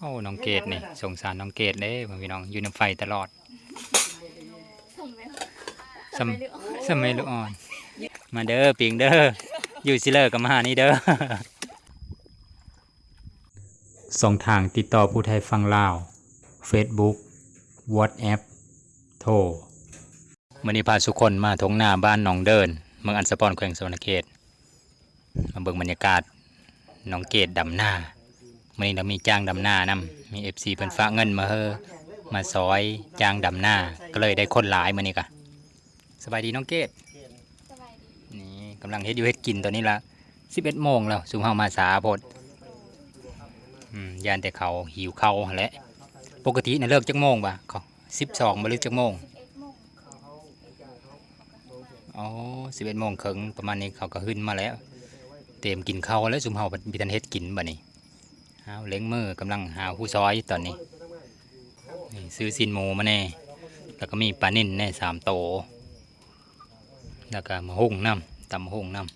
โอ้น้องเกดนี่สงสารน้องเกดเด้พ่อพี่น้องอยู่ในไฟตลอดส่งไหมสมสมัยลูกอ่อน มาเด้อปิงเด้ออยู่ซิเลอร์กับมาหานี่เด้อสองทางติดต่อผู้ไทยฟังลาว Facebook WhatsApp โทรมื่อนี้พาสุคนมาทงหน้าบ้านหนองเดินเมืองอันสะปอนแขวงสวรรณเขตมาเบิ่งบรรยากาศหนองเกตดำหน้า มื่อนี้เรามีจ้างดำหน้านำมี FC เพิ่นฝากเงินมาเฮอมาซอยจ้างดำหน้า ก็เลยได้คนหลายมื่อนี้กะสบายดีน้องเกตสบายดีนี่กำลังเฮ็ดอยู่เฮ็ดกินตอนนี้ละ11โมงแล้วสุมเฮามาสาโพดอืมยานแต่เขาหิวเขาหั่นแหละปกติน่ะเลิกจักโมงป่ะเขา12บ่หรือจักโมงเอ็ดโมงอ๋อ11โมงครึ่งประมาณนี้เขาก็ขึ้นมาแล้ว เตรียมกินข้าวแล้วสุมเฮามีทันเฮ็ดกินบัดนี้ หาวเล้งมือกำลังหาผู้ซอยตอนนี้นี่ซื้อซินหมูมาแน่ แล้วก็มีปลานิ่นแน่สามโต แล้วก็มาหุ่งน้ำตำมะหุ่งน้ำ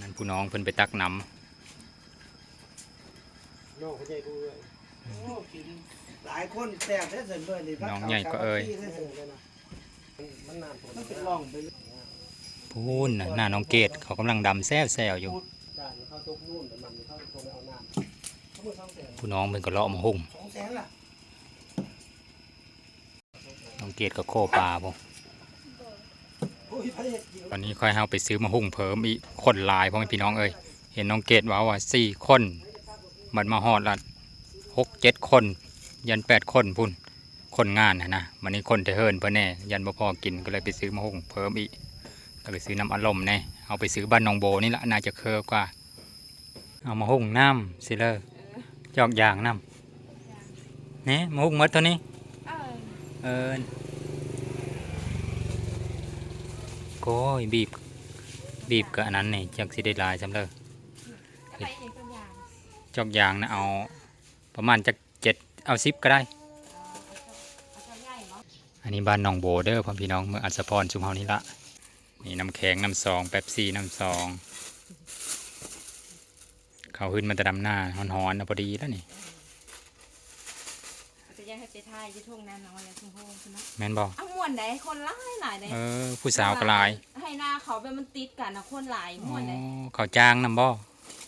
นั่นผู้น้องเพิ่นไปตักน้โน่เขาใจกูเลยโอ้กินหลายคนแซ่บได้เสร็จเบิดนี่พัน้องใหญ่ก็เอ่ยได้เสร็จเลยนะมันนานผมมันเป็นร่องไปเลยำพูนน่ะหน้าน้องเกดเขากำลังดำแซวแซวอยู่ ด่านเข้าตกนู่นแต่มันเข้าตรงไปเอาน้ำเขาเมื่อสองแสนผู้น้องเพิ่นก็เลาะมาหุ่งสองแสนล่ะน้องเกดก็โคปลาพวกโอ้ยพระเอกจริงตอนนี้ค่อยเฮาไปซื้อมาหุ่งเพิ่มอีกคนหลายพ่อแม่พี่น้องเอ้ยเห็นน้องเกดว่าว่าสี่คนมันมาฮอดละหกเจ็ดคน ยันแปดคนพุ่นคนงานนะนะวันนี้คนเทเฮินเพื่อแน่ยันบ่พอกินก็เลยไปซื้อมาหุ่งเพิ่มอีกแล้วไปซื้อน้ำอัดลมแน่ เอาไปซื้อบ้านน้องโบนี่ละน่าจะเคอกว่า เอามาหุ่งน้ำสิเลอจอกยางน้ำเนี่ยมาหุ่งหมดเท่านี้เออเอินโก้ยบีบ บีบกับอันนั้นนี่จักสิได้หลายสำเร็จก็ไปเองตัวอย่างจอกยางนะเอาประมาณจักเจ็ดเอาซิปก็ได้เอาตัวใหญ่เนาะอันนี้บ้านหนองโบเดอร์พ่อพี่น้องเมืองอัศพรชุมเฮานี่ละ นี่น้ำแข็งน้ำซองแป๊บซี่น้ำซองเขาขึ้นมาแต่ดำหน้าหอนๆนะพอดีแล้วนี่เอาตัวใหญ่ให้ไปถ่ายอยี่ทุ่งนาน้อยแล้วทุ่งโฮงใช่ไหมแม่นบอกเอาม่วนได้คนหลายหลายได้เออ ผู้สาวก็หลาย ให้หน้าเขาแบบมันติดกันนะคนหลายอ๋อม่วนได้เขาจ้างนำบ่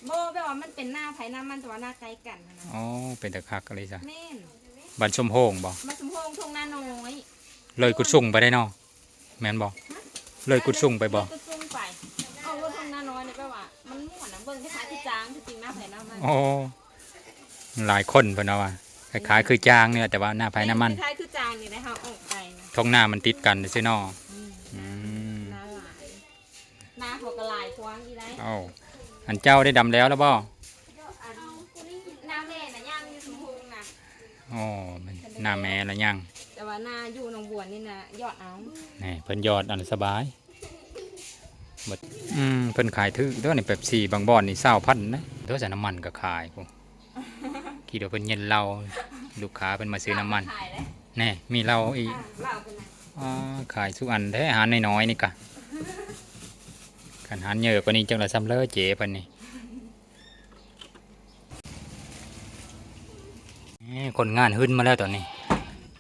โบแบบว่ามันเป็นหน้าไผหน้ามันแต่ว่าหน้าไกลกันนะอ๋อเป็นตะคักอะไรจ้ะแม่นบ้านชมโฮงบ่มาสมพงทุ่งนาน้อย เลยกุดสุ่งไปได้เนาะแม่นบ่ เลยกุดสุ่งไปบ่ก็ซุ่มไปเอาว่าทุ่งนาน้อยนี่แปลว่ามันม่วนนะเบิ่งคล้ายๆที่จางที่จริงหน้าไผหน้ามันโอ้หลายคนเพิ่นเอาว่าคล้ายๆคือจ้างเนี่ยแต่ว่าหน้าภายหน้ามันคล้ายๆคือจางนี่นะคะออกไปนะท้องหน้ามันติดกันซื่อเนาะอืมอืมหน้าหลายหน้าเขาก็หลายกว้างอีไรเอ้าอันเจ้าได้ดำแล้วแล้วบ่อันหน้าแม่น่ะย่างอยู่สมพงษ์นะอ๋อมันหน้าแม่ละยัง แต่ว่าหน้าอยู่หนองบัวนี่นะยอดเอานี่เพิ่นยอดอันสบายเบิดอืมเพิ่นขายถือตัวนี่แบบสี่บางบ่อนนี่20,000นะตัวใส่น้ำมันก็ขายพวกคิดว่าเพิ่นเย็นเหล้าลูกค้าเพิ่นมาซื้อน้ำมันขายเลยแน่มีเหล้าอีกอะเหล่าเป็นไงอ๋อขายสุกอันแท้อาหารน้อยๆนี่กะกันหารเยอะกว่านี้จังละซ้ำเลอเจ๋เพิ่นนี่แหมคนงานหึ้นมาแล้วตอนนี้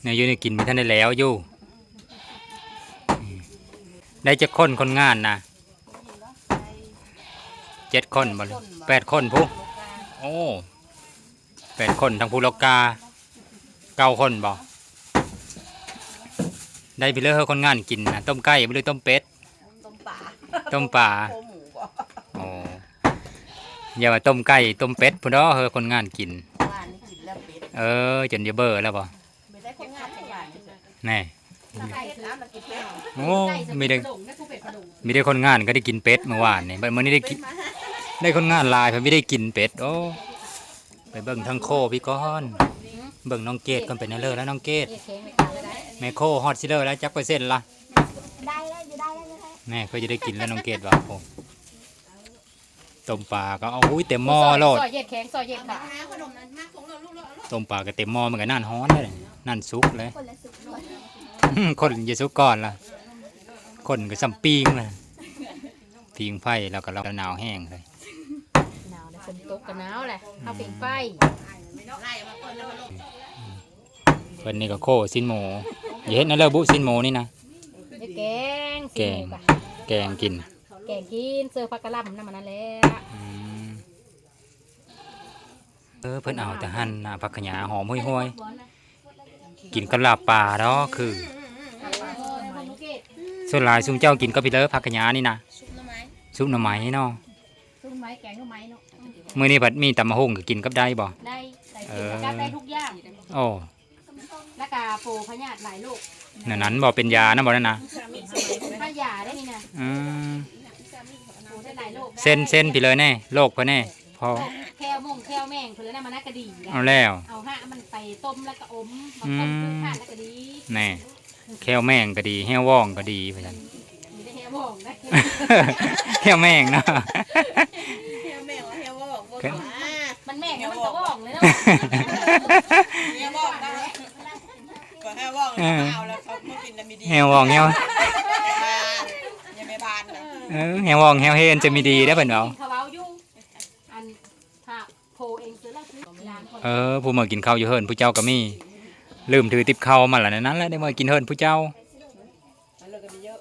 เนี่ยอยู่ในกินไม่ทันได้แล้วอยู่อืมได้จะคนคนงานนะเจ็ดคนบ่เลยแปดคนผู้โอ้แปดคนทั้งผู้ลกกาเก้าคนบ่ได้ไปเลยเฮอคนงานกินนะต้มไก่ไปเลยต้มเป็ดต้มปลาต้มปลาต้มหมูบ่โอ้อย่าว่าต้มไก่ต้มเป็ดพุ่นเด้อเฮอคนงานกินบ้านนี่กินแล้วเป็ดเออจนจะเบอร์แล้วบ่ แน่ไก่น้ำแล้วกินเป็ดโอ้มีได้มีได้คนงานก็ได้กินเป็ดเมื่อวานนี่บัดมื้อนี้ได้กินได้คนงานหลายเพิ่นไม่ได้กินเป็ดโอ้ไปเบิ่งทางโคพี่ก้อนเบิ่งน้องเกดก่อนเป็นนั่นเลยแล้วน้องเกดแม่โคฮอดซิเลอร์แล้วจักเปอร์เซ็นต์ละได้ได้อยู่ได้ได้ได้แม่ก็จะได้กินแล้วน้องเกดว่าโอ้ ต้มปลาก็เอาอุ้ยเต็มหม้อโลดซอยเย็ดแข็งซอยเย็ดค่ะต้มปลาก็เต็มหม้อมันก็นั่นฮ้อนเลยนั่นซุกเลย คนละสุกด้วยคนจะซุกก่อนล่ะ คนก็สัมปีงเลยปีงไฟแล้วก็เราหนาวแห้งเลยหนาวนะคนนตกกันหนาวแหละข้าวเปล่งไฟเพิ่นนี่ก็โคสินหมูอย่าเฮ็ดนะเลิกบุสินหมูนี่นะได้แกงแกงสิหมูกะแกงกิน แกงกินเสิร์ฟผักกะหล่ำน้ำมันนั่นแหละอืมเออเพิ่นเอาแต่หั่นหน้าผักขยาหอมห้วยๆกินกับลาบปลาเนาะคือส่วนหลายซุมเจ้ากินก็พี่เลิฟผักขยานี่นะซุปหน่อไม้เนาะซุ้มไม้แกงก็ไม้เนาะมื้อนี้บัดมีตำมะฮงก็กินกับได้บ่ได้ใส่เอกินอกับได้ทุกอย่างโอ้แล้วก็โปรพญาติหลายลูกนั่นนั้นบ่เป็นยานะบ่นั่นนะพญาได้นี่นะอืมโปร ได้หลายลูกได้เส้นเส้นพี่เลยแน่โรคเพิ่นแน่พอแคลมงแคลแมงเพื่อนนะมันน่ากระดีนะเอาแล้วเอาห้ามันไปต้มแล้วก็อมบางต้มคือข้านแล้วก็ดีแน่แควแมงก็ดีแห้วว่องก็ดีว่าซั่นมีได้แค่มองได้แควแมงเนาะ เฮียแม่ว่าเฮียบอกว่าครับมันแม่งแล้วมันก็ว่องเลยเนาะเฮียบอกนะก็เฮียบอกแล้วเอาแล้วเขาไม่กินน้ำมีดีแห้วว่องแห้ว ยังไม่บานนะ เออแห้วว่องแห้วเฮนจะมีดีได้อเพิ่นเอาเขาเอาอยู่อันถ้าโพเองซื้อแล้วซื้อร้านคนเออผู้มากินข้าวอยู่เฮิรนผู้เจ้าก็มีลืมถือติบข้าวมาแล้วในนั้นแหละได้มากินเฮิรนผู้เจ้ามันเลยกันเยอะ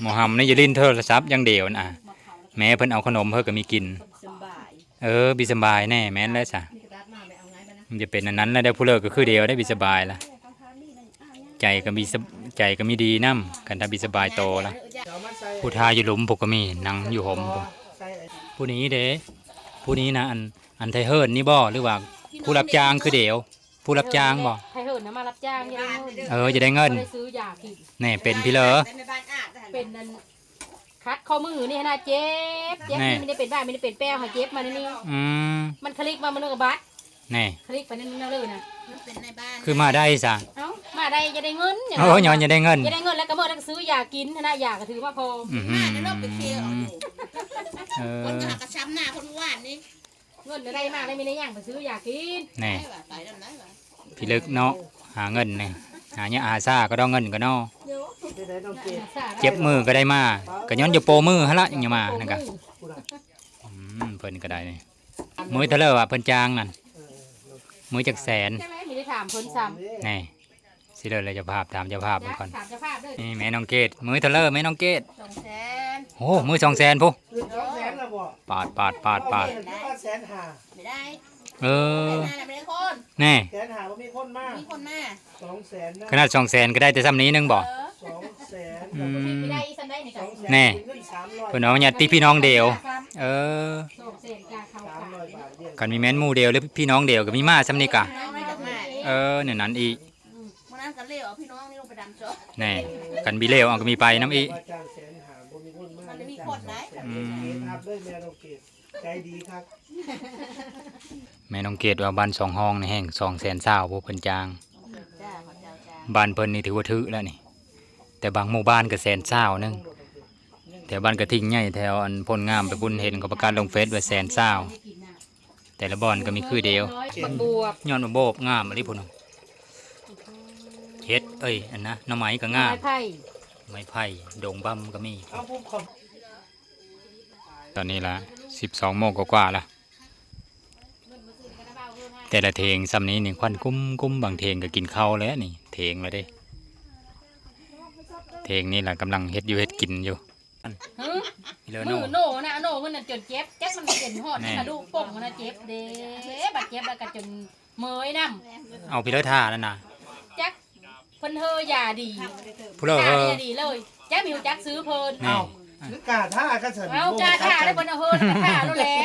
หมอหำนี่อย่าลิ้นโทรศัพท์อย่างเดียวนะแม่เพิ่นเอาขนมเพิ่นก็มีกิน สบายเออบิสบายแน่แม่นแล้วจ้ะมันจะเป็นอันนั้นแล้วได้ผู้เลิกก็คือเดียวได้บิสบายละใจก็มีสบใจก็มีดีนํกันถ้าบิสบายโตละเอามาใส่ ผู้ทาอยู่หลุมพวกก็มีนั่งอยู่หมพวกใส่ไอ้ผู้นี้เด้ผู้นี้นะอันอันไทเฮิร์นนี่บ่หรือว่าผู้รับจ้างคือเดียว ผู้รับจ้างบ่ใครเหินนะมารับจ้างยังได้เงินเออจะได้เงินไม่ได้ซื้อยาผิดแน่เป็นพี่เลอในบ้านอาบเป็นนันคัดข้อมือนี่นะเจ็บเจ็บแน่นี่ไม่ได้เป็นบ้าไม่ได้เป็นแป้วค่ะเจ็บมานี่นี่อืมมันคลิกมามันเรื่องกับบัตร แน่คลิกไปนั่นนั่นเลยนะมันเป็นในบ้านคือมาได้ซะเอ้ามาได้จะได้เงินเออย้อนจะได้เงินจะได้เงินแล้วก็เมื่อนั้นซื้อยากินนะยาก็ถือว่าพออือหหืน้าอจะต้องไปเคลียร์เอาอยู่เอคนอก็หากระช้ำหน้าคนว่านนี่เงินได้มาได้ไม่ได้ย่างไปซื้อยากินแน่ได้ว่าไปแล้วนะว่าพี่ลึกเนาะหาเงินเนี่ยหาเนี่ยอาซาก็ต้องเงินก็เนาะที่ไหนต้องเก็บเจ็บมือก็ได้มาก็ย้อนอยู่โปรมือฮะละยังจะมานั่นกะอืมเพิ่นก็ได้นี่มือเทะเลอว่ะเพิ่นจ้างนั่น มือจักแสนใช่ไหมมีได้ถามเพิ่นซ้แน่สิเลยเลยเจะภาพถามเจ้าภาพำเพิ่นก่อนถามเจ้าภาพด้วยนี่แม่น้องเกดมือเทะเลอแม่น้องเกดสองแสนโอ้มือสองแสนพุคืนสองแสนละบ่ปาดปาดปาดปาดเอเงินก็แสนห้าไม่ได้เออหน้าไม่ได้คนแน่แสนห้าว่ามีคนมากมีคนมาสองแสนนะขนาดสองแสนก็ได้แต่ซ้ำนี้นึงบ่เออสองแสนอืมไม่ได้อีสันได้นี่สจ้ะองแสนแน่เงินสามร้อยเพิ่นเอาญาติพี่น้องเดียว เออโศกเศษกาเขา กันมีแม่นหมู่เดียวหรือพี่น้องเดียวก็มีมาซ้ำนี้กะไม่ดอกไม้เออเนี่ยนั้นอีกวันนั้นก็เลี้ยวเอาพี่น้องนี่ลงไปดำจ๊อแน่กันบีเลวเอาก็มีไปน้ำอีว่าจ้างแสนห้าบ่มีคนมากมันไม่มีคนไหนอืมเกตอัพด้วยแม่ต้องเกตใจดีครับแม่น้องเกดว่าบ้านสองห้องในแห่งสองแสนเศร้าผู้เพิ่นจ้างจ้าขอเจ้าจ้าบ้านเพิ่นนี่ถือว่าถือแล้วนี่ แต่บางหมู่บ้านก็แสนเศร้านึงแต่บ้านกระทิงใหญ่แถวอันพลงามไปบุญเห็นเขาประกาศลงเฟซว่าแสนเศร้า แต่ละบ่อนก็มีคือเดียวบักบวบย้อนมาโบกงามอะไรพุ่นเฮ็ดเอ้ยอันนะหน้ำไม้ก็งามไม้ไผ่ไม้ไผ่ดงบั่มก็มีเอาปุ๊บขอบตอนนี้ละสิบสองโมงกว่าๆละแต่ละเทงซ้ำนี้นี่ควันกุ้มกุ้มบางเทงก็กินข้าวแล้วนี่ เทงแล้วเด้ เทงนี่แหละกำลังเฮ็ดอยู่เฮ็ดกินอยู่ ฮึพี่เลอมืโน่ อโน่นะโน่มันน่ะจนเจ็บเจ็บมันเป็นหอดแน่ กระดูกป่งมันน่ะเจ็บเด้บัดเจ็บแล้วก็จนเมยน้เอาพี่เลอท่าแล้วนะำจักเพิ่นเฮอยาดีผู้เลอเฮยาอดีดีเลยจักมีหูจักซื้อเพิ่นนี่หรือกาท่ากันเสร็จเอาจ้าท่าได้เพิ่นเอาเฮอท่าแล้วแหละ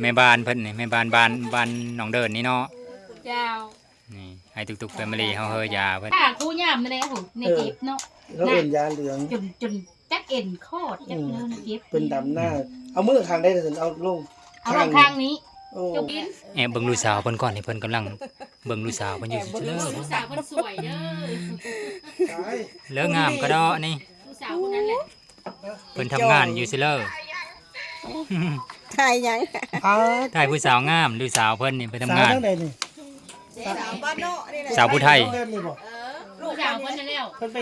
แม่บ้านเพิ่นนี่แม่บ้านบ้านบ้านหนองเดินนี่เนาะเจ้านี่ให้ทุกๆแฟมิลี่เฮาเฮอยาเพิ่นท่าคู่ย่ามนั่นแหละโหในเจ็บเนาะ แล้วเป็นยาเหลืองจนจน จักเอ็นคอดจักเนื้อเจ็บเป็นดำหน้า เอามือข้างได้ถึงเอาลงเอาลงข้างนี้โอ้จบกินแอบเบิ่งลูกสาวเพิ่นก่อนนี่เพิ่นกำลังเบิ่งลูกสาวเพิ่นอยู่ซื่อลูกสาวเพิ่นสวยเด้อตายๆเลิกงามก็ดอนี่ลูกสาวคนนั้นแหละเพิ่นทำงานอยู่ซื่อเลอใครยังอ่าถ่ายผู้สาวงามลูกสาวเพิ่นนี่ไปทำสาวงานทั้งใดนี่สาวบ้านนอกนี่แหละสาวผู้ไทยเล่นนี่บ่เออลูกสาวเพิ่นนั่นแล้วเพิ่นไป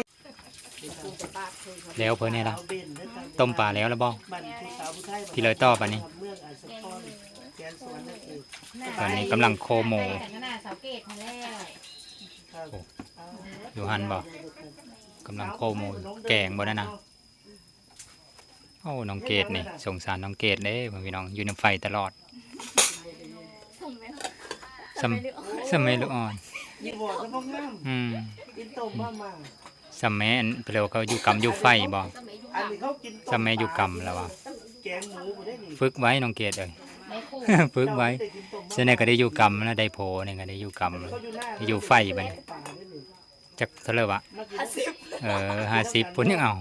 แล้วเพิ่นนี่ล่ะสาวเบนนะครับต้มปลาแล้วแล้วบ่บ้านผู้สาวผู้ไทยพี่เลยต่อปะนี่เมืองอัศพรแกนสวนนั่นเองตอนนี้กำลังโคโมแต่ก็น่าเสาเกตมาแล้วครับอยู่หันบ่กำลังโคโมแกงบ่นั่นน่ะโอ้น้องเกดนี่สงสารน้องเกดเด้พ่อพี่น้องอยู่ในไฟตลอดสมสมัยลูกอ่อนยี่บอกจะพ้องน้อืมำกินต้มมามาสมัยอันเปลวเขาอยู่กำอยู่ไฟบ่อันนี้เขากินสมัยอยู่กำแล้วว่ะแกงหมูบ่ได้นี่ฝึกไว้น้องเกดเอ้ยในคู่ฝึกไว้เจ้าม่ด้กินต้มมาเสนอก็ได้อยู่กำแล้วได้โพนี่ก็ได้อยู่กำเขาอยู่หน้าอยู่ไฟบัดนี้ป่าได้นี่จักเท่าไหร่วะมากินเออ50พุ่นยังเอา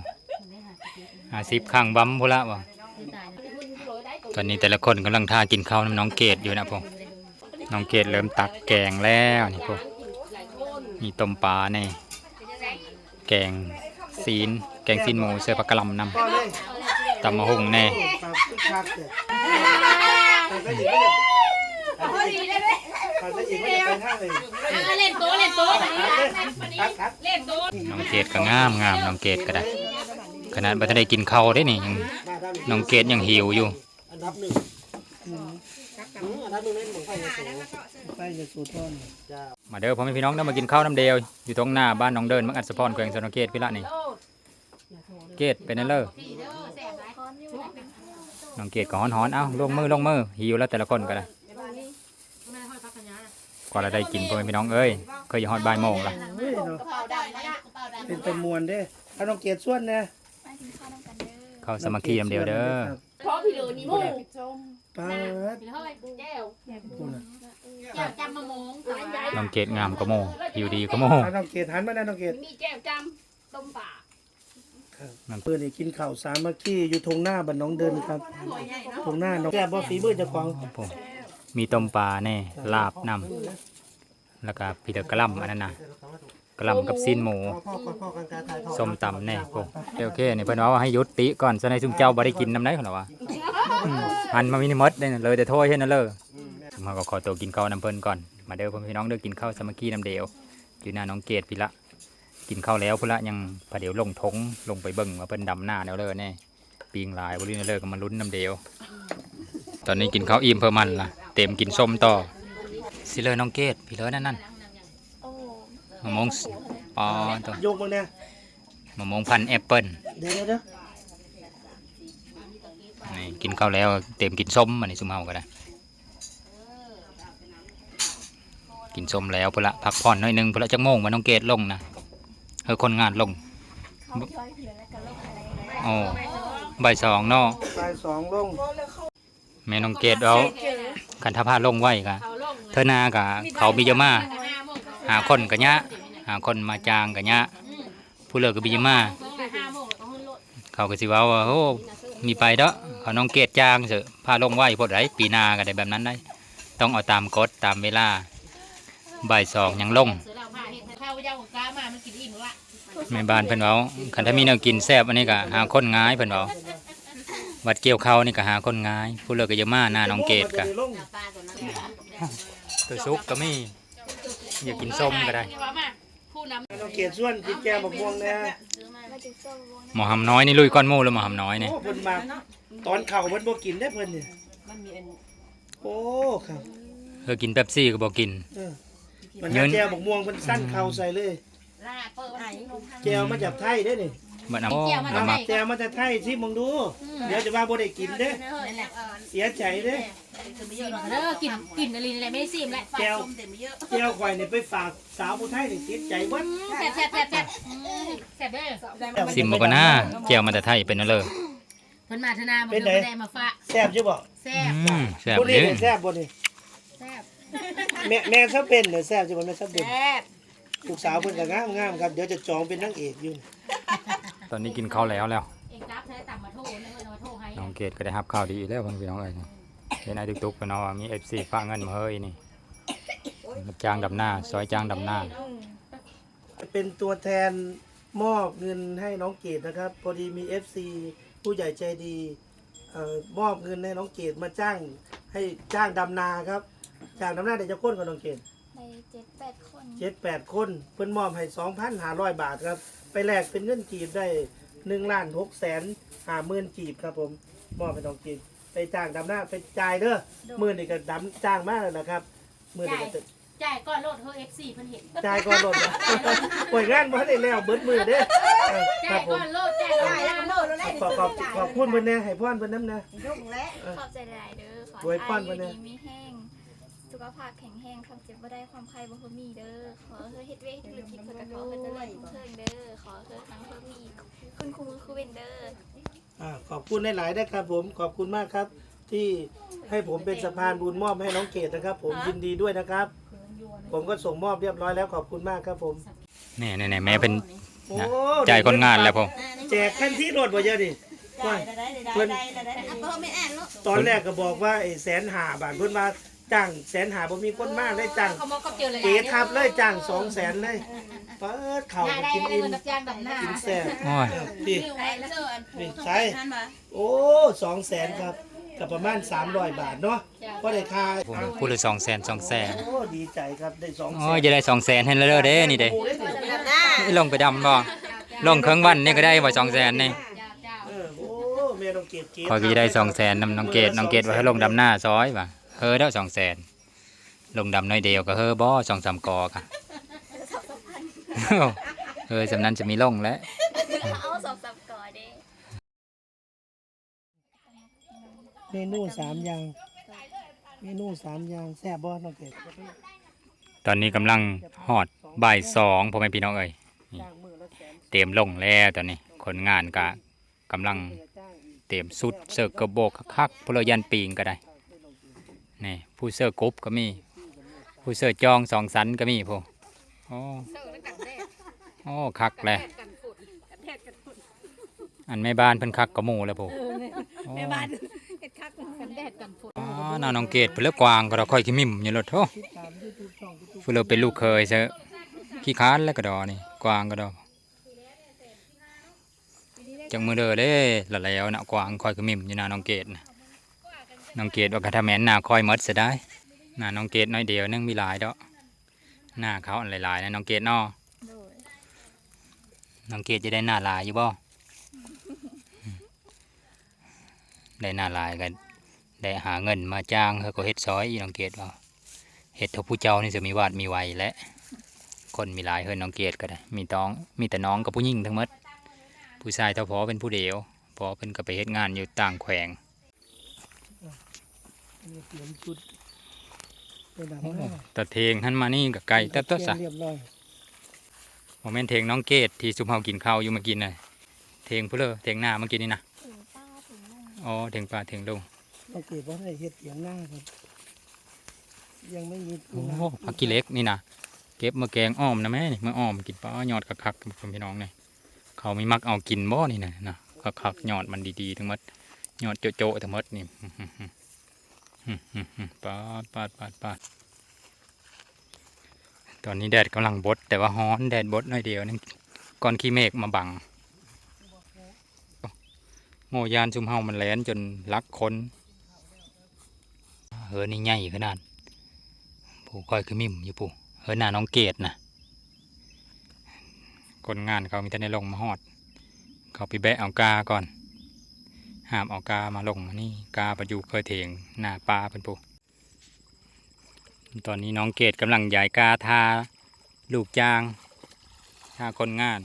50ข้างบำพุ่นละว่ะคือตายนะตอนนี้แต่ละคนกำลังท่ากินข้าวน้ำน้องเกดอยู่นะพวกน้องเกดเริ่มตักแกงแล้วนี่พวกมีต้มปลาแน่ แกงซีน แกงซีนหมูเสื้อผักกะหล่ำนก็เลยำตำมะฮุ่งแน่ครับคึกคักเลยไปก็อีกไม่ได้ไปก็อีกไม่ได้ไปทางเลยเล่นโต๊ะเล่นโต๊ะตักตักเล่นโต๊ะน้องเกดก็งามงามน้องเกดก็ได้ ขนาดบ่ทันได้กินข้าวได้นี่ยังมาทางนี้น้องเกดยังหิวอยู่อันดับหนึ่งอืมอันดับหนึ่งเล่นหมูไฟยาสู ไฟยาสูทอนจ้ามาเด้อพ่อแม่พี่น้องเด้อมากินข้าวน้ำเดียวอยู่ตรงหน้าบ้านน้องเดินมักอัศพรแขวงสนองเกตพี่ละนี่เกตเป็นนั่นเลยน้องเกตก็ฮ้อนๆเอ้าลงมือลงมือหิวแล้วแต่ละคนก็ได้กว่าเราได้กินพ่อแม่พี่น้องเอ้ยเคยฮอดบ่ายโมงละเฮ้ยเนาะเป็นตะมวนเด้ถ้าน้องเกดส่วนนะเข้าสามัคคีน้ำเดียวเด้อเพราะพี่เหลือนี่มู่ปาดเฮ้ยแก้ว พูดนะแก้วจำมะม่วงสายน้องเกตงามก็โมหิวดีก็โมถ้าน้องเกดหันมานะน้องเกดมีแก้วจำต้มป่าเพื่อนนี่กินข้าวสามัคคีอยู่ทงหน้าบ้านน้องเดินครับทงหน้าน้องแซ่บบ่ฝีมือเจ้าของผมมีต้มปลาแน่ลาบนำแล้วก็พี่เดอกกระหลำอันนั้นน่ะกระหลำกับซีนหมูพ่อพ่อพ่อกันการถ่ายทอดส้มตำแน่พวกโอเคนี่เพิ่นว่าให้หยุดติก่อนซะในซุมเจ้าบ่ได้กินน้ำได้ขนาดว่าอืมหันมามินิมดได้น่ะเลยแต่โทษเฮ็ดนั่นเลย ผมก็ขอตัวกินข้าวน้ำเพิ่นก่อน มาเด้อพ่อพี่น้องเด้อกินข้าวสามัคคีน้ำเดียวอยู่หน้าน้องเกดพี่ละ กินข้าวแล้วพุ่นละยังพะเดี๋ยวลงทงลงไปเบิ่งว่าเพิ่นดำหน้าแนวเลยแน่ปีงหลายบ่รู้แนวเลยก็มาลุ้นน้ำเดียว ตอนนี้กินข้าวอิ่มเพิ่มมันละเต็มกินส้มต่อสิเลยน้องเกดพี่เลยนั่นนั่นมะม่วงปอตัวยกมึงเนี่ยมะม่วงพันธุ์แอปเปิ้ลเดี๋ยวเดี๋ยวเดี๋ยวนี่กินข้าวแล้วเต็มกินส้มมันนี่ซุมเฮาก็ได้ กินส้มแล้วพุ่นละพักผ่อนหน่อยหนึงพุ่นละจักโมงมาน้องเกดลงนะเฮอคนงานลงโอ้บ่ายสองเนาะปลายสองลงแม่น้องเกดเอาคันทาผ้าลงไว้กะเธอหนากะเขาบิยามาหาคนกะยะหาคนมาจางกะยะผู้เลิกก็บิยามาห้าโมงแล้วก็ขึ้นรถเขาก็สิเว้าว่าโอ้มีไปเด้อเขาน้องเกดจ้างเถอะพาลงไหวพดไรปีหนาก็ได้แบบนั้นได้ ต้องเอาตามกฎตามเวลา บ่ายสองยังลงเสือเราพาเห็ดข้าวเจ้าของกามามันกินอิ่มละแม่บ้านเพิ่นเว้าคันถ้ามีแนวกินแซ่บอันนี้ก็หาคนง่ายเพิ่นเว้าวัดเกี่ยวเขาวนี่ก็หาคนง่ายผู้เลิกก็เยอะมาหน้าน้องเกดก็ลงปลาตัวนั้นตัวซุปก็มีอยากกินส้มก็ได้ผู้นำน้องเกดส่วนกินแก้วบักม่วงเนี่ยหมอหำน้อยนี่ลุยก้อนหมูแล้วหมอหำน้อยนี่โอ้เพิ่นมาตอนเข่าเพิ่นบ่กินได้เพิ่นนี่โอ้ครับเออกินเป๊ปซี่ก็บ่กินเออ มันยืนแก้วบักม่วงเพิ่นสั้นเข่าใส่เลยลาเปิดวันที่แก้วมาจากไทยเด้นี่บัดน้ำเกี่ยวมาน้ำมักแก้วมาจากไทยสิมึงดู เดี๋ยวจะว่าบ่ได้กินเด้นั่นแหละเสียใจเด้ซีมเด้อกินกินอะไรอะไรไม่ได้ซีมแหละแก้วแก้วข่อยนี่ไปฝากสาวผู้ไทยนี่ติดใจเบิดแซ่บแซ่บแซ่บแซ่บแซ่บเด้อซิมบ่ก็น่าเกี่ยวมาแต่ไทยเป็นนั่นเลยเพิ่นมาธนามันได้มาฝากแซ่บอยู่บ่แซ่บอืมแซ่บบ่เลนี่ยนี่แซ่บบ่นี่ แซ่บแม่แม่ซะเป็นเนี่ยแซ่บอยู่บ่แม่ซะเป็นแซ่บลูกสาวเพิ่นก็งามๆครับเดี๋ยวจะจองเป็นนางเอกอยู่ตอนนี้กินข้าวแล้วแล้ว เองรับใช้ต่ำมาโทษนะเออมาโทษให้น้องเกดก็ได้รับข่าวดีอีกแล้วพี่น้องเอ้ยเห็นไอ้ตุกๆกันเนาะว่ามี FC ฝากเงินมาเฮ้ยนี่รับจ้างดำหน้าซอยจ้างดำหน้า เป็นตัวแทนมอบเงินให้น้องเกดนะครับ พอดีมี FC ผู้ใหญ่ใจดีเอ่อมอบเงินให้น้องเกดมาจ้างให้จ้างดำนาครับ จ้างดำนาเดี๋ยวจะค้นกับน้องเกดในเจ็ดแปดคนเจ็ดแปดคนเพิ่นมอบให้สองพันห้าร้อยบาทครับ ไปแลกเป็นเงินกีบได้หนึ่งล้านหกแสนห้าหมื่นกีบครับผมมอบให้น้องกีบไปจ้างดำหน้าไปจ่ายเด้อมื่อนี่ก็ดำจ้างมากเลยนะครับมื่อนี่ก็จะจ่ายก่อนโหลดเฮอเอฟซีเพิ่นเห็นจ่ายก่อนโดดนะป่วยงานบ่ได้แล้วเบิดมือเด้อเออคจ่ารัยบผก่มอนโหลดจ่ายก่อนแล้วก็โดดแล้วได้ขอบขอบขอบคุณเพิ่นแน่ให้พรเพิ่นนำนะ ยุ่งแล้ว ขอบใจหลายเด้อขอไว้ให้ป้อนอามายุเนี่ยดีมีแห้ง สุขภาพแข็งแรงความเจ็บบ่ได้ความไข้บ่ค่อยมีเด้อ ขอให้เฮ็ดเวทธุรกิจเพิ่นก็ขอให้เจริญรุ่งเรืองเด้อ ขอให้ทางเพิ่นมีคุณครูมือครูเวนเด้อ อ่าขอบคุณหลายๆนะครับผมขอบคุณมากครับ ที่ให้ผมเป็นสะพานบุญมอบให้น้องเกดนะครับ ผมยินดีด้วยนะครับ ผมก็ส่งมอบเรียบร้อยแล้วขอบคุณมากครับผมแนี่นี่แม่เป็น โอ้จ่ายคนงานแล้วผมแจกแผ่นที่รถบ่เยอะดิได้ได้ได้ได้ได้ได้ได้เพิ่มไม่อ่านเนาะตอนแรกก็บอกว่าไอ้แสนหาบาทเพิ่นมา จ้างแสนหาบ่มีคนมากได้จ้างเขาบอกเขาเจอเลยเกทับเลยจ้างสองแสนเลยเปิดเข่าได้ได้กินได้อิ่มเงินรับจ้างแบบหน้ากินแซ่บโอ้ยพี่ ไอ้เสื้ออันผูกใช่นั่นมาโอ้สองแสนครับกับประมาณ 300 บาทเนาะก็ได้ค่าพูดพูดเลยสองแสนสองแสนโอ้ดีใจครับได้สองแสโอ้ยนจะได้สองแสนให้แล้วเด้อเด้นี่เด้โอ้ได้ถึงแบบหน้านี่ลงไปดำบ่ลงเครื่องวันนี่ก็ได้บ่สองแสนนี่เออโอ้แม่ต้องเก็บเก็บคอยก็จะได้สองแสนนำน้องเกดน้องเกดว่าให้ลงดำหน้าซอยว่ะ เฮ้อแล้วสองแสนลงดำน้อยเดียวก็เฮ้อบ่สองสามกอกะเฮ้ยสำนั้นจะมีลงแล้วเอาสองสามก่อนเด้เมนูสามอย่างเมนูสามอย่างแซ่บบ่น้องเกดตอนนี้กำลังฮอดบ่ายสองพ่อแม่พี่น้องเอ้ยจ้างมือละแสนเตรียมลงแล้วตอนนี้คนงานก็กำลังเสียจ้างอีกเตรียมสุดเสื้อกระโบกคักๆพลยันปีงก็ได้ นี่ผู้เสื้อกรุ๊ปก็มี ผู้เสื้อจองสองสันก็มีพวกโอ้โอ้คักเลยอันแม่บ้านเพิ่นคักกระหมูแล้วพวกแม่บ้านกันแดดกันฝนอ๋อนาน้องเกดเพิ่นเลือกกวางก็เราค่อยขี้มิมอยู่รถโอ้ติดตาม YouTube ช่อง YouTube เพิ่นเลยเป็นลูกเคยซะขี้ค้านแล้วก็ดอนี่กวางก็ดอจังมือเด้อเด้ละแล้วนะกวางค่อยขี้มิมอยู่นาน้องเกดนะ น้องเกดว่ากระทำแม่นหน้าค่อยหมดซะได้หน้าน้องเกดน้อยเดียวนึงมีหลายดอกหน้าเขาอันหลายๆนะน้องเกดเนาะโดยน้องเกดจะได้หน้าลายอยู่บ่ได้หน้าลายกันได้หาเงินมาจ้างเขาก็เฮ็ดซอยอีน้องเกดว่าเฮ็ดเทาผู้เจ้านี่จะมีวาดมีไวและคนมีหลายเฮือนน้องเกดก็ได้มีต้องมีแต่น้องกับผู้หญิงทั้งหมดผู้ชายเท่าพอเป็นผู้เดียวพอเพิ่นก็ไปเฮ็ดงานอยู่ต่างแขวงนี่ เตรียมชุดไปดำโอ้หน้าตะเทงหันมานี่กับไก่ตับตัวซะเรียบร้อยโมเมนต์เทงน้องเกดที่ซุมเฮากินข้าวอยู่เมื่อกี้น่ะเทงผู้เลอเทงหน้าเมื่อกี้นี่นะถึงป้าถึงลุงอ๋อเทงปลาเทงลุงต้องเก็บว่าได้เฮ็ดเสียงหน้าครับยังไม่มีโอ้ผักกีเหล็กนี่นะเก็บมาแกงอ้อมนะแม่นี่มาอ้อมกินปลายอดคักๆคุณพี่น้องเนี่ยเขาไม่มักเอากินบ่นี่นะนะคักๆยอดมันดีๆทั้งหมดยอดโจะๆทั้งหมดนี่ ปาดปาดปาดปาดตอนนี้แดดกำลังบด แต่ว่าฮ้อนแดดบดหน่อยเดียวนึงก่อนขี้เมฆมาบังโง่ยานซุมเฮามันแหลนจนลักคนเฮ้อนี่ใหญ่ขนาดผู้คอยคือมิมอยู่ผู้เฮ้ยหน้าน้องเกดนะคนงานเขามีแต่ในลงมาฮอด เขาไปแบะเอากาก่อน ห้ามเอากามาลงมานี่กาประอยู่เคยเถียงหน้าปลาเป็นผู้ตอนนี้น้องเกดกำลังย้ายกาทาลูกจางทาคนงาน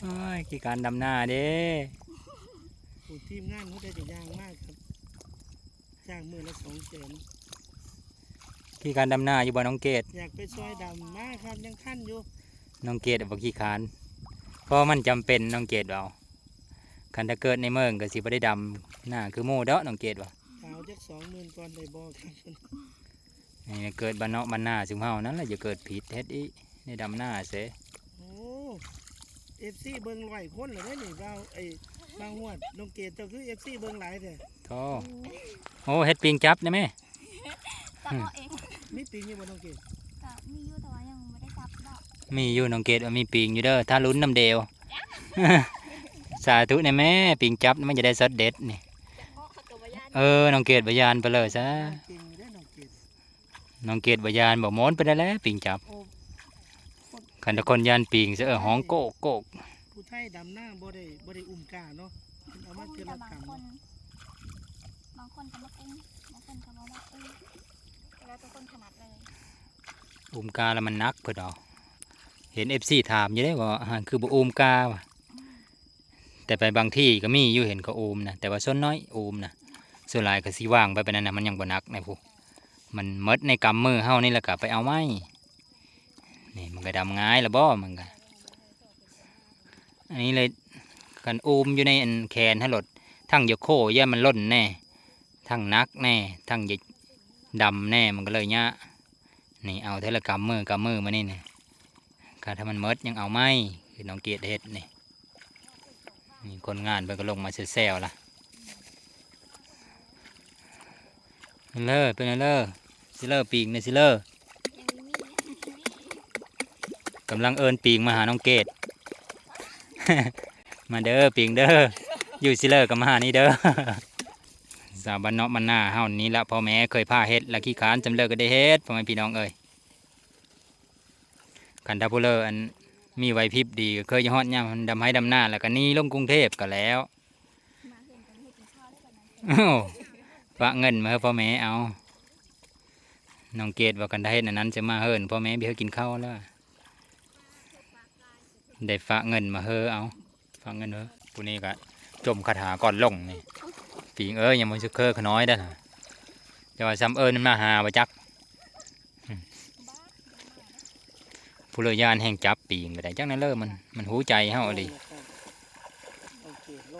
เอ้ยกี่การดำหน้าเด้ผู้ทีมงานเขาได้จะยางมากครับจ้างมือละสองแสนกี่การดำหน้าอยู่บ่น้องเกดอยากไปซอยดำมากครับยังขั้นอยู่ น้องเกดบอกขี้คร้าน เพราะมันจำเป็นน้องเกดเอาคันถ้าเกิดในเมืองก็สิบ่ได้ดำหน้าคือโมเดาะน้องเกดว่าขาวจักสองหมื่นก่อนได้บอกครับนี่เกิดบ้านเนาะบ้านหน้าซุมเฮานั้นแหละจะเกิดผิดเฮ็ดอีในดำหน้าเสโอ้เอฟซีเบิ้งไหวคนเหรอได้นี่เบาไอ้บางหวดน้องเกดเจ้าคือเอฟซีเบิ้งหลายแต่โธ่โอ้เฮ็ดปิงจับได้ไหมจับเอาเองมีปีนี้บ่น้องเกดก็มีอยู่แต่ว่า มีอยู่น้องเกดว่ามีปิงอยู่เด้อถ้าลุ้นน้ำเดียว สาธุนะแม่ปิงจับมันจะได้สดเด็ดนี่เพราะเขากับว่าญาติเออน้องเกดบยานไปเลยซะเก่งได้น้องเกดน้องเกดบยานบ่หมอนไปได้แล้วปิงจับโอ้คันตะคนยานปิงซะเออห้องโกกโกกผู้ไทยดำหน้าบ่ได้บ่ได้อุ้มกาเนาะเพิ่นเอามาเทื่อแต่ละบางกำคนบางคนก็มาอุ้มบางคนก็บ่มาอุ้มแล้วแต่คนถนัดเลยอุ้มกาแล้วมันนักเพิ่นเอา เห็น FC ถามอยู่ได้ว่าอาหารคือบ่อุ้มกาว่ะแต่ไปบางที่ก็มีอยู่เห็นเขาอุ้มนะแต่ว่าส่วนน้อยอุ้มนะส่วนหลายก็สิว่างไปปานนั้นน่ะมันยังบ่นักนะผู้มันมดในกำมือเฮานี่แหละก็ไปเอาไม้นี่มันก็ดำง่ายละบ่มันก็อันนี้เลยกันอุ้มอยู่ในอันแขนให้รถทั้งยาโคย่ามันล่นแน่ทั้งนักแน่ทั้งยาดำแน่มันก็เลยเนี้ยนี่เอาเทละกำมือกำมือมานี่นี่การถ้ามันเมดยังเอาไม่คือน้องเกียรติเฮ็ดนี่นี่คนงานเพิ่นก็ลงมาเซลๆล่ะเลอเป็นเลอซิเลอปีกในซิเลอยังมีกำลังเอินปีกมาหาน้องเกดมาเด้อปีงเด้ออยู่ซิเลอร์กับมาหานี่เด้อสาวบ้านเนาะมันหน้าเฮานี้ละพ่อแม่เคยพาเฮ็ดและขี้ขานจำเลิกก็ได้เฮ็ดพ่อแม่พี่น้องเอ้ย คันทัพเลอร์อันมีไหวพริบดีก็เคยจะฮอดย่ำดำให้ดำหน้าแล้วก็หนี่ลงกรุงเทพก็แล้วมาเห็นกันให้กินข้าวด้วยกันนะอ้าวฝากเงินมาให้พ่อแม่เอาน้องเกดว่ากันได้เฮ็ดอันนั้นจะมาเฮิรนพ่อแม่เบี้ยกินข้าวแล้วได้ฝากเงินมาเฮอเอาฝากเงินเฮอผู้นี้ก็จมคาถาก่อนลงนี่ปีงเอ้ยยังมันจะเคอขน้อยได้อนะแต่ว่าซ้ำเอิญมันมาหาบ่จักอืม ผู้เลือยานแห่งจับปีงก็ได้จักนั่นเลยมันมันหูใจเฮาเลยโอเล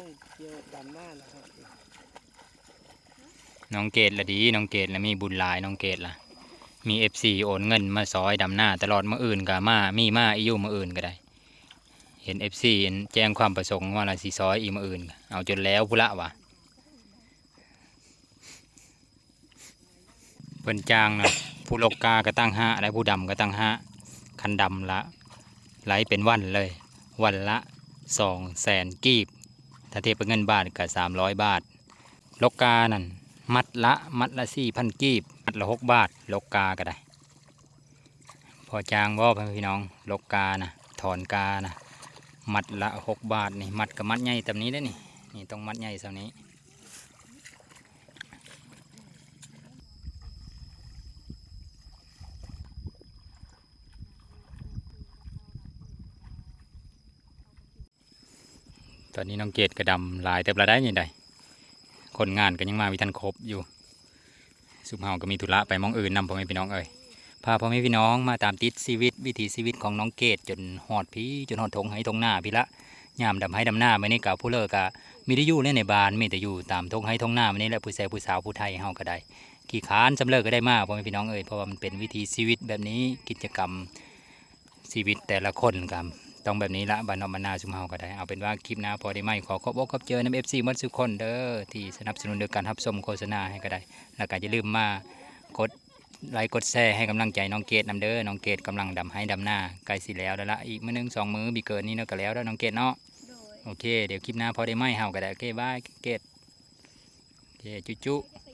งเที่ยวดำหน้านะครับน้องเกดละดีน้องเกดละมีบุญหลายน้องเกดละมีเอฟซีโอนเงินมาซอยดำหน้า ตลอดมื่ออื่นก็มามีมาอีอยู่มื่ออื่นก็ได้ เห็นเอฟซีแจ้งความประสงค์ว่าละสีซอยอีมื่ออื่น เอาจนแล้วพุละวะเพิ่นจ้างนะผู้ลกกาก็ตั้งห้าและผู้ดำก็ตั้งห้า คันดำละไหลเป็นวันเลย วันละสองแสนกีบ ถ้าเทียบเป็นเงินบาทก็สามร้อยบาท ลกกานั่นมัดละมัดละสี่พันกีบ มัดละหกบาท ลกกาก็ได้ พอจางบ่พ่อพี่น้อง ลกกานะถอนกานะมัดละหกบาทนี่ มัดกับมัดใหญ่แบบนี้ได้นี่ นี่ต้องมัดใหญ่แบบนี้ ตอนนี้น้องเกดกระดำลายแต่ละได้ยังไงคนงานก็ยังมาวิทันครบอยู่ สุมเฮาก็มีธุระไปมองอื่นนำพ่อแม่พี่น้องเอ้ยพาพ่อแม่พี่น้องมาตามติดชีวิตวิถีชีวิตของน้องเกดจนหอดพี่จนหอดทงให้ทงหน้าพี่ละยามดำให้ดำหน้าไม่นี่กับผู้เลิกกะมีได้อยู่เล่นในบ้านมีแต่อยู่ตามทงให้ทงหน้าไม่นี่แหละผู้ชายผู้สาวผู้ไทยเฮาก็ได้ขี่ขานจำเลิกก็ได้มากพ่อแม่พี่น้องเอ้ยเพราะว่ามันเป็นวิถีชีวิตแบบนี้กิจกรรมชีวิตแต่ละคนกับ ต้องแบบนี้ละบานนอมบานนาซุมเฮาก็ได้ เอาเป็นว่าคลิปหน้าพอได้ไหมขอขอบอกขอบเจอน้ำเอฟซีมัดสุกคนเด้อที่สนับสนุนโดยการรับชมโฆษณาให้ก็ได้ แล้วก็อย่าลืมมากดไลค์กดแชร์ให้กำลังใจน้องเกดนำเด้อน้องเกดกำลังดำให้ดำหน้าใกล้สิแล้วแล้วละอีกมื้อหนึงสองมื้อบีเกินนี้เนาะก็แล้วแล้วน้องเกดเนาะโดยโอเคเดี๋ยวคลิปหน้าพอได้ไหมเฮาก็ได้โอเคบายเกดโอเคจุ๊จุไป